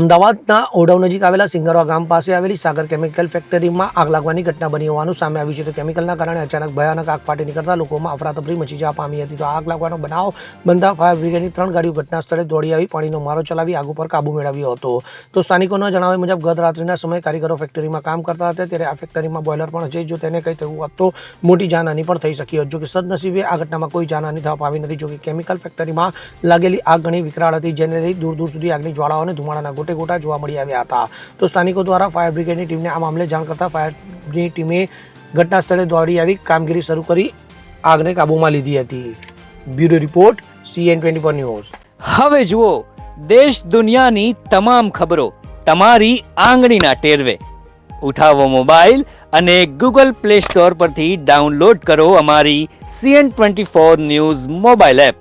અમદાવાદના ઓઢવ નજીક આવેલા સિંગરવા ગામ પાસે આવેલી સાગર કેમિકલ ફેક્ટરીમાં આગ લાગવાની ઘટના બની હોવાનું સામે આવ્યું છે. તો કેમિકલના કારણે અચાનક ભયાનક આગ ફાટી નીકળતા લોકોમાં અફરાતફરી મચી જવા પામી હતી. તો આગ લાગવાનો બનાવ બનતા ફાયર બ્રિગેડની ત્રણ ગાડીઓ ઘટના સ્થળે દોડી આવી, પાણીનો મારો ચલાવી આગ ઉપર કાબુ મેળવ્યો હતો. તો સ્થાનિકોના જણાવ્યા મુજબ, ગત રાત્રિના સમયે કારીગરો ફેક્ટરીમાં કામ કરતા હતા. ત્યારે આ ફેક્ટરીમાં બોઇલર પણ છે. જો તેને કંઈ થયું હોત તો મોટી જાનહાની પણ થઈ શકી હોત. જો કે સદનસીબે આ ઘટનામાં કોઈ જાનહાની થવા પામી નથી. જો કે કેમિકલ ફેક્ટરીમાં લાગેલી આગ ઘણી વિકરાળ હતી. જેને દૂર દૂર સુધી આગની જ્વાળાઓ અને ધુમાડાના ગોટે ગોટા જોવા મળી આવ્યા હતા. તો સ્થાનિકો દ્વારા ફાયર બ્રિગેડની ટીમને આ મામલે જાણ કરતા ફાયરની ટીમે ઘટના સ્થળે દોડી આવી કામગીરી શરૂ કરી આગને કાબૂમાં લીધી હતી. Bureau report CN twenty four news. હવે જુઓ, દેશ દુનિયાની તમામ ખબરો તમારી આંગળીના ટેરવે. ઉઠાવો મોબાઈલ અને ગૂગલ પ્લે સ્ટોર પરથી ડાઉનલોડ કરો અમારી CN twenty four news mobile app.